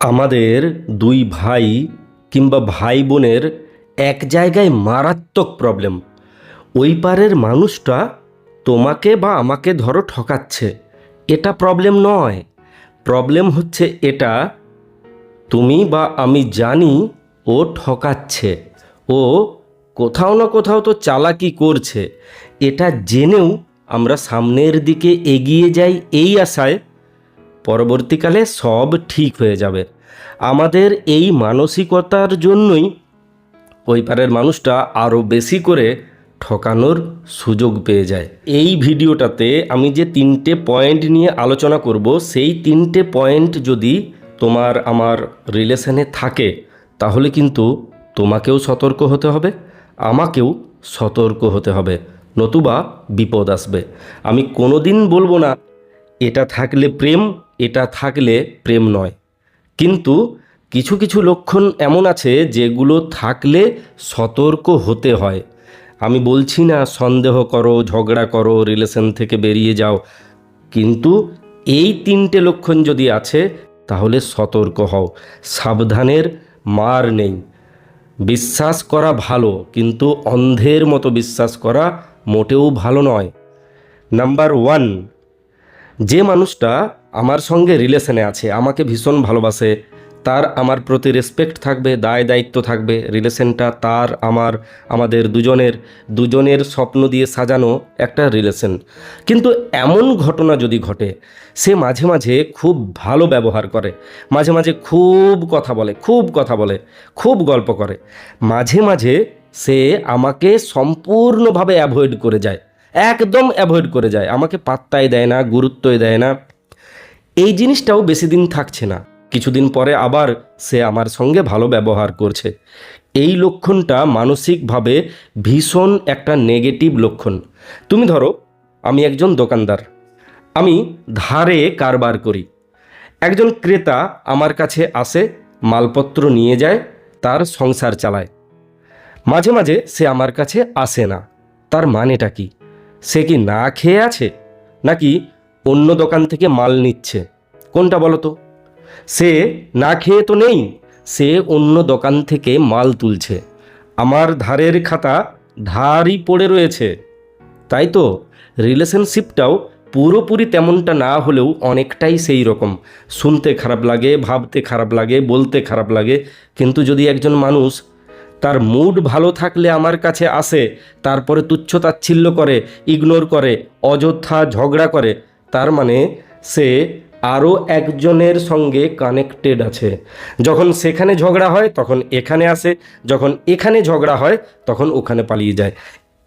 আমাদের দুই ভাই কিংবা ভাই বোনের এক জায়গায় মারাত্মক প্রবলেম ওই পারের মানুষটা তোমাকে বা আমাকে ধরো ঠকাচ্ছে। এটা প্রবলেম নয়। প্রবলেম হচ্ছে এটা, তুমি বা আমি জানি ও ঠকাচ্ছে। ও কোথাও না কোথাও তো চালাকি করছে। এটা জেনেও আমরা সামনের দিকে এগিয়ে যাই এই আশায়। পরবর্তীকালে সব ঠিক হয়ে যাবে। আমাদের এই মানসিকতার জন্যই ওই পারের মানুষটা আরও বেশি করে ঠকানোর সুযোগ পেয়ে যায়। এই ভিডিওটাতে আমি যে তিনটে পয়েন্ট নিয়ে আলোচনা করব, সেই তিনটে পয়েন্ট যদি তোমার আমার রিলেশনে থাকে, তাহলে কিন্তু তোমাকেও সতর্ক হতে হবে, আমাকেও সতর্ক হতে হবে। নতুবা বিপদ আসবে। আমি কোনোদিন বলব না, এটা থাকলে প্রেম এটা থাকলে প্রেম নয়। কিন্তু কিছু কিছু লক্ষণ এমন আছে যেগুলো থাকলে সতর্ক হতে হয়। আমি বলছি না, সন্দেহ করো, ঝগড়া করো রিলেশন থেকে বেরিয়ে যাও। কিন্তু এই তিনটে লক্ষণ যদি আছে, তাহলে সতর্ক হও। সাবধানের মার নেই। বিশ্বাস করা ভালো, কিন্তু অন্ধের মতো বিশ্বাস করা মোটেও ভালো নয়। নাম্বার ওয়ান, যে মানুষটা আমার সঙ্গে রিলেশনে আছে, আমাকে ভীষণ ভালোবাসে, তার আমার প্রতি রেসপেক্ট থাকবে, দায় দায়িত্ব থাকবে রিলেশনটা তার, আমার, আমাদের দুজনের দুজনের স্বপ্ন দিয়ে সাজানো একটা রিলেশন কিন্তু এমন ঘটনা যদি ঘটে, সে মাঝে মাঝে খুব ভালো ব্যবহার করে, মাঝে মাঝে খুব কথা বলে, খুব কথা বলে, খুব গল্প করে। মাঝে মাঝে সে আমাকে সম্পূর্ণভাবে অ্যাভয়েড করে যায়, একদম অ্যাভয়েড করে যায়, আমাকে পাত্তাই দেয় না, গুরুত্বই দেয় না। এই জিনিসটাও বেশি দিন থাকছে না। কিছুদিন পরে আবার সে আমার সঙ্গে ভালো ব্যবহার করছে। এই লক্ষণটা মানসিকভাবে ভীষণ একটা নেগেটিভ লক্ষণ। তুমি ধরো, আমি একজন দোকানদার। আমি ধারে কারবার করি। একজন ক্রেতা আমার কাছে আসে, মালপত্র নিয়ে যায়, তার সংসার চালায়। মাঝে মাঝে সে আমার কাছে আসে না। তার মানেটা কি? সে কি না খেয়ে আছে? নাকি অন্য দোকান থেকে মাল নিচ্ছে। কোনটা বলো তো? সে না খেয়ে তো নেই, সে অন্য দোকান থেকে মাল তুলছে। আমার ধারের খাতা ধারই পড়ে রয়েছে। তাই তো, রিলেশনশিপটাও পুরোপুরি তেমনটা না হলেও অনেকটাই সেই রকম। শুনতে খারাপ লাগে, ভাবতে খারাপ লাগে, বলতে খারাপ লাগে। কিন্তু যদি একজন মানুষ তার মুড ভালো থাকলে আমার কাছে আসে, তারপরে তুচ্ছ তাচ্ছিল্য করে, ইগনোর করে, অযথা ঝগড়া করে তার মানে সে আরও একজনের সঙ্গে কানেক্টেড আছে। যখন সেখানে ঝগড়া হয়, তখন এখানে আসে, যখন এখানে ঝগড়া হয়, তখন ওখানে পালিয়ে যায়।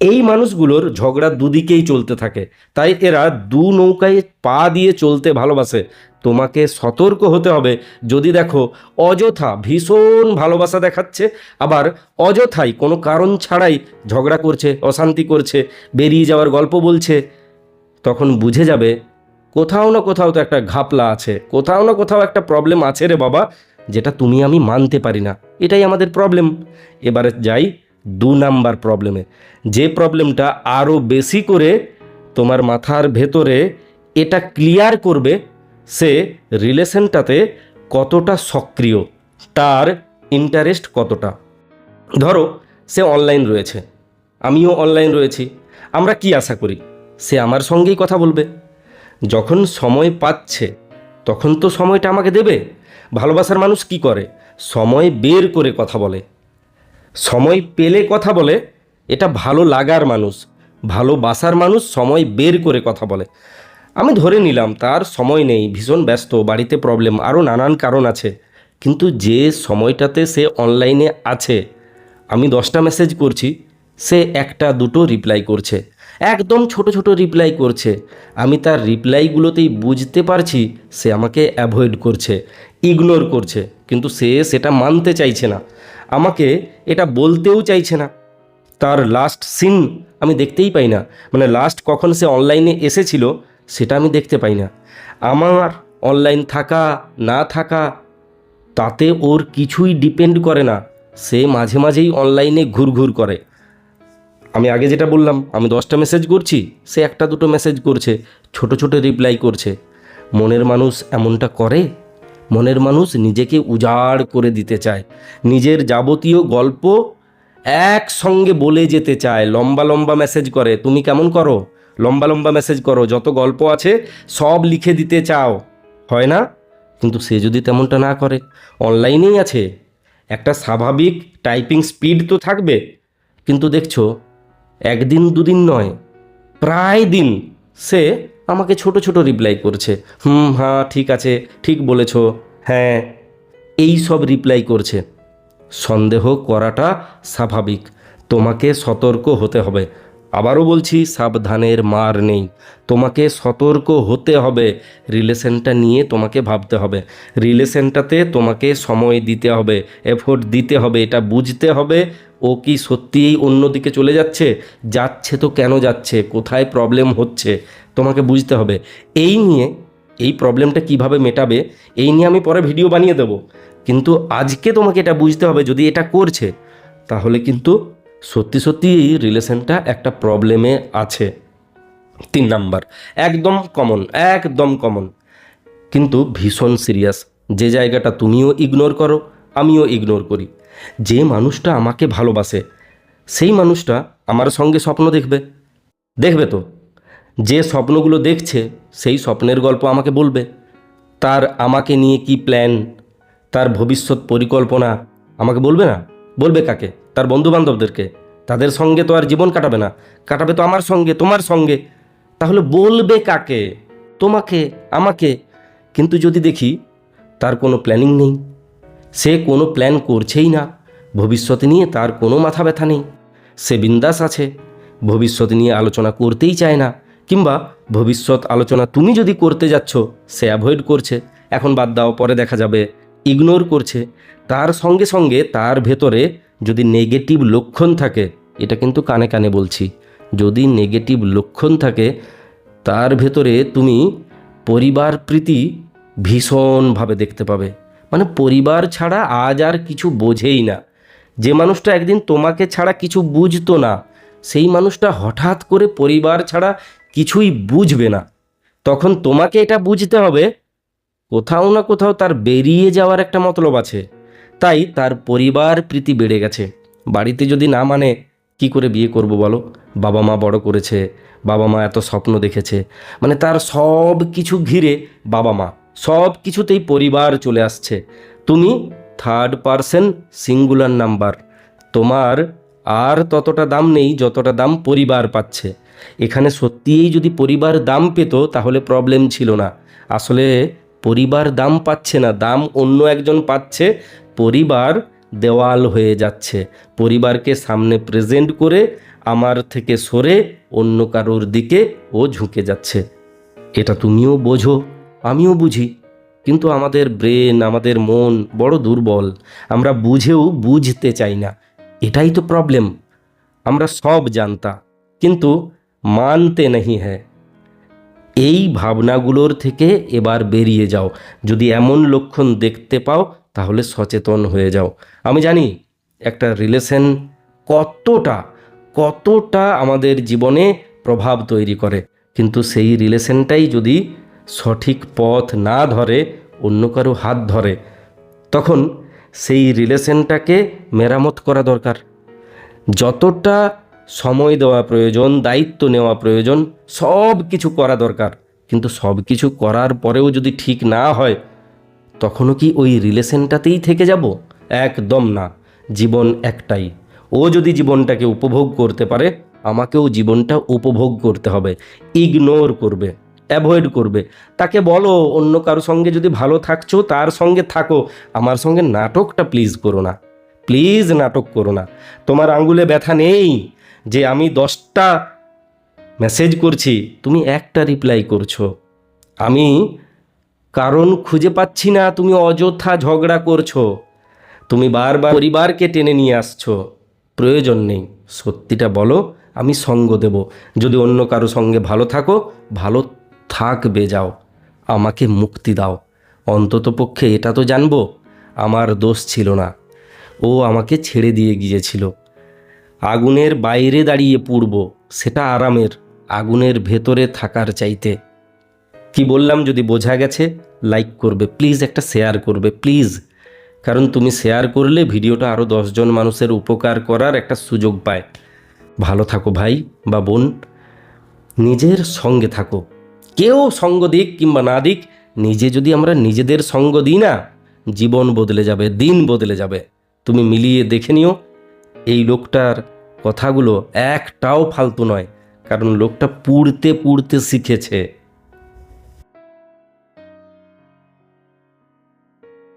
এই মানুষগুলোর ঝগড়া দুদিকেই চলতে থাকে। তাই এরা দু নৌকায় পা দিয়ে চলতে ভালোবাসে। তোমাকে সতর্ক হতে হবে। যদি দেখো, অযথা ভীষণ ভালোবাসা দেখাচ্ছে, আবার অযথাই কোনো কারণ ছাড়াই ঝগড়া করছে, অশান্তি করছে, বেরিয়ে যাওয়ার গল্প বলছে তখন বুঝে যাবে, কোথাও না কোথাও তো একটা ঘাপলা আছে, কোথাও না কোথাও একটা প্রবলেম আছে রে বাবা, যেটা তুমি আমি মানতে পারি না। এটাই আমাদের প্রবলেম এবারে যাই দু নাম্বার প্রবলেমে যে প্রবলেমটা আরও বেশি করে তোমার মাথার ভেতরে এটা ক্লিয়ার করবে, সে রিলেশনটাতে কতটা সক্রিয়, তার ইন্টারেস্ট কতটা। ধরো, সে অনলাইন রয়েছে। আমিও অনলাইন রয়েছি। আমরা কি আশা করি? সে আমার সঙ্গেই কথা বলবে। যখন সময় পাচ্ছে, তখন তো সময়টা আমাকে দেবে। ভালোবাসার মানুষ কি করে? সময় বের করে কথা বলে। সময় পেলে কথা বলে, এটা ভালো লাগার মানুষ। ভালোবাসার মানুষ সময় বের করে কথা বলে। আমি ধরে নিলাম, তার সময় নেই, ভীষণ ব্যস্ত, বাড়িতে প্রবলেম আরও নানান কারণ আছে। কিন্তু যে সময়টাতে সে অনলাইনে আছে, আমি দশটা মেসেজ করছি, সে একটা দুটো রিপ্লাই করছে। একদম ছোট ছোট রিপ্লাই করছে। আমি তার রিপ্লাইগুলোতেই বুঝতে পারছি সে আমাকে অ্যাভয়েড করছে ইগনোর করছে, কিন্তু সে সেটা মানতে চাইছে না। আমাকে এটা বলতেও চাইছে না। তার লাস্ট সিন আমি দেখতেই পাই না। মানে লাস্ট কখন সে অনলাইনে এসেছিল সেটা আমি দেখতে পাই না। আমার অনলাইন থাকা, না থাকা, তাতে ওর কিছুই ডিপেন্ড করে না। সে মাঝে মাঝেই অনলাইনে ঘুরঘুর করে। আমি আগে যেটা বললাম, আমি দশটা মেসেজ করছি, সে একটা দুটো মেসেজ করছে, ছোট ছোট রিপ্লাই করছে। মনের মানুষ এমনটা করে, মনের মানুষ নিজেকে উজাড় করে দিতে চায়। নিজের যাবতীয় গল্প একসঙ্গে বলে যেতে চায়, লম্বা লম্বা মেসেজ করে। তুমি কেমন করো? লম্বা লম্বা মেসেজ করো, যত গল্প আছে সব লিখে দিতে চাও। হয় না? কিন্তু সে যদি তেমনটা না করে অনলাইনেই আছে। একটা স্বাভাবিক টাইপিং স্পিড তো থাকবে। কিন্তু দেখছ একদিন দুদিন নয়, প্রায় দিন সে আমাকে ছোট ছোট রিপ্লাই করছে। হুম হ্যাঁ ঠিক আছে, ঠিক বলেছ হ্যাঁ এই সব রিপ্লাই করছে। সন্দেহ করাটা স্বাভাবিক, তোমাকে সতর্ক হতে হবে। আবারও বলছি, সাবধানের মার নেই, তোমাকে সতর্ক হতে হবে। রিলেশনটা নিয়ে তোমাকে ভাবতে হবে, রিলেশনটাতে তোমাকে সময় দিতে হবে এফোর্ট দিতে হবে, এটা বুঝতে হবে ও কি সত্যিই অন্যদিকে চলে যাচ্ছে? যাচ্ছে তো কেন যাচ্ছে? কোথায় প্রবলেম হচ্ছে? তোমাকে বুঝতে হবে। এই নিয়ে, এই প্রবলেমটা কীভাবে মেটাবে, এই নিয়ে আমি পরে ভিডিও বানিয়ে দেব। কিন্তু আজকে তোমাকে এটা বুঝতে হবে যদি এটা করছে, তাহলে কিন্তু সত্যি সত্যি এই রিলেশনটা একটা প্রবলেমে আছে। তিন নাম্বার, একদম কমন একদম কমন কিন্তু ভীষণ সিরিয়াস যে জায়গাটা তুমিও ইগনোর করো, আমিও ইগনোর করি। যে মানুষটা আমাকে ভালোবাসে, সেই মানুষটা আমার সঙ্গে স্বপ্ন দেখবে। দেখবে তো? যে স্বপ্নগুলো দেখছে, সেই স্বপ্নের গল্প আমাকে বলবে। তার আমাকে নিয়ে কি প্ল্যান তার ভবিষ্যৎ পরিকল্পনা আমাকে বলবে না? বলবে কাকে? তার বন্ধু বান্ধবদেরকে তাদের সঙ্গে তো আর জীবন কাটাবে না। কাটাবে তো আমার সঙ্গে, তোমার সঙ্গে। তাহলে বলবে কাকে? তোমাকে, আমাকে। কিন্তু যদি দেখি, তার কোনো প্ল্যানিং নেই। সে কোনো প্ল্যান করছেই না। ভবিষ্যৎ নিয়ে তার কোনো মাথা ব্যথা নেই। সে বিন্দাস আছে। ভবিষ্যৎ নিয়ে আলোচনা করতেই চায় না। কিংবা ভবিষ্যৎ আলোচনা তুমি যদি করতে যাচ্ছ, সে অ্যাভয়েড করছে। এখন বাদ দাও, পরে দেখা যাবে। ইগনোর করছে। তার সঙ্গে সঙ্গে তার ভেতরে যদি নেগেটিভ লক্ষণ থাকে, এটা কিন্তু কানে কানে বলছি। যদি নেগেটিভ লক্ষণ থাকে, তার ভেতরে তুমি পরিবার প্রীতি ভীষণভাবে দেখতে পাবে। মানে পরিবার ছাড়া আজ আর কিছু বোঝেই না। যে মানুষটা একদিন তোমাকে ছাড়া কিছু বুঝতো না, সেই মানুষটা হঠাৎ করে পরিবার ছাড়া কিছুই বুঝবে না। তখন তোমাকে এটা বুঝতে হবে, কোথাও না কোথাও তার বেরিয়ে যাওয়ার একটা মতলব আছে। তাই তার পরিবার প্রীতি বেড়ে গেছে। বাড়িতে যদি না মানে কি করে বিয়ে করব বলো? বাবা মা বড় করেছে, বাবা মা এত স্বপ্ন দেখেছে। মানে তার সব কিছু ঘিরে বাবা মা সব কিছুতেই পরিবার চলে আসছে। তুমি থার্ড পারসন সিঙ্গুলার নাম্বার তোমার আর ততটা দাম নেই, যতটা দাম পরিবার পাচ্ছে। এখানে সত্যিই যদি পরিবার দাম পেত, তাহলে প্রবলেম ছিল না। আসলে পরিবার দাম পাচ্ছে না, দাম অন্য একজন পাচ্ছে। পরিবার দেওয়াল হয়ে যাচ্ছে। পরিবারকে সামনে প্রেজেন্ট করে, আমার থেকে সরে অন্য কারোর দিকে ও ঝুঁকে যাচ্ছে। এটা তুমিও বোঝো। আমিও বুঝি, কিন্তু আমাদের ব্রেন, আমাদের মন বড় দুর্বল। আমরা বুঝেও বুঝতে চাই না। এটাই তো প্রবলেম আমরা সব জানতা, কিন্তু মানতে नहीं হ্যাঁ। এই ভাবনাগুলোর থেকে এবার বেরিয়ে যাও। যদি এমন লক্ষণ দেখতে পাও, তাহলে সচেতন হয়ে যাও। আমি জানি, একটা রিলেশন কতটা কতটা আমাদের জীবনে প্রভাব তৈরি করে, কিন্তু সেই রিলেশনটাই যদি সঠিক পথ না ধরে অন্য কারও হাত ধরে, তখন সেই রিলেশনটাকে মেরামত করা দরকার। যতটা সময় দেওয়া প্রয়োজন, দায়িত্ব নেওয়া প্রয়োজন, সব কিছু করা দরকার। কিন্তু সব কিছু করার পরেও যদি ঠিক না হয়, তখনও কি ওই রিলেশনটাতেই থেকে যাব? একদম না। জীবন একটাই। ও যদি জীবনটাকে উপভোগ করতে পারে, আমাকেও জীবনটা উপভোগ করতে হবে, ইগনোর করবে। অ্যাভয়েড করবে। তাকে বলো, অন্য কারও সঙ্গে যদি ভালো থাকছো, তার সঙ্গে থাকো। আমার সঙ্গে নাটকটা প্লিজ করো না। প্লিজ নাটক করো না। তোমার আঙ্গুলে ব্যথা নেই যে আমি দশটা মেসেজ করছি, তুমি একটা রিপ্লাই করছ। আমি কারণ খুঁজে পাচ্ছি না, তুমি অযথা ঝগড়া করছ। তুমি বারবার পরিবারকে টেনে নিয়ে আসছো। প্রয়োজন নেই। সত্যিটা বলো, আমি সঙ্গ দেব। যদি অন্য কারও সঙ্গে ভালো থাকো, ভালো থাকবে যাও, আমাকে মুক্তি দাও। অন্ততপক্ষে এটা তো জানব, আমার দোষ ছিল না। ও আমাকে ছেড়ে দিয়ে গিয়েছিল। আগুনের বাইরে দাঁড়িয়ে পুড়ব, সেটা আরামের, আগুনের ভেতরে থাকার চাইতে। কি বললাম যদি বোঝা গেছে লাইক করবে প্লিজ একটা শেয়ার করবে প্লিজ কারণ তুমি শেয়ার করলে ভিডিওটা আরও দশজন মানুষের উপকার করার একটা সুযোগ পায়। ভালো থাকো ভাই বা বোন, নিজের সঙ্গে থাকো। কেউ সঙ্গ দিক কিংবা না দিক, নিজে যদি আমরা নিজেদের সঙ্গ দিই না, জীবন বদলে যাবে, দিন বদলে যাবে। তুমি মিলিয়ে দেখে নিও, এই লোকটার কথাগুলো একটাও ফালতু নয়, কারণ লোকটা পুড়তে পুড়তে শিখেছে।